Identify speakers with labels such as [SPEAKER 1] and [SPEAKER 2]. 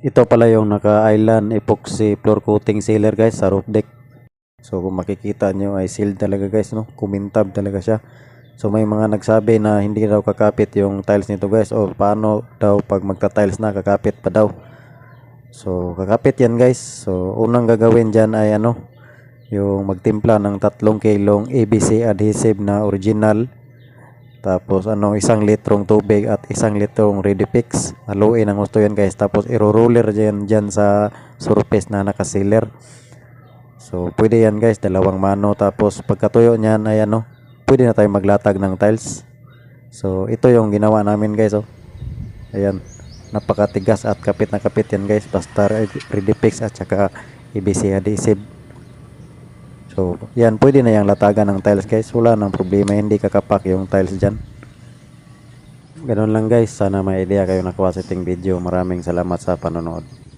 [SPEAKER 1] Ito pala yung naka-island epoxy floor coating sealer guys sa roof deck. So kung makikita nyo ay sealed talaga guys no. Kumintab talaga siya. So may mga nagsabi na hindi daw kakapit yung tiles nito guys o paano daw pag magta-tiles na kakapit pa daw. So kakapit yan guys. So unang gagawin dyan ay ano yung magtimpla ng tatlong kilong ABC adhesive na original tapos ano isang litrong tubig at isang litrong Redifix. Haluin ang gusto yan guys. Tapos iro-roller dyan, dyan sa surface na nakasealer. So pwede yan guys, dalawang mano. Tapos pagkatuyo niyan ay ano, pwede na tayo maglatag ng tiles. So ito yung ginawa namin guys oh. Ayan. Napakatigas at kapit na kapit yan guys. Basta Redifix at saka EBC adhesive. So, yan, pwede na yung latagan ng tiles guys. Wala nang problema, hindi kakapak yung tiles dyan. Ganun lang guys, sana may idea kayo nakuha sa ating video. Maraming salamat sa panonood.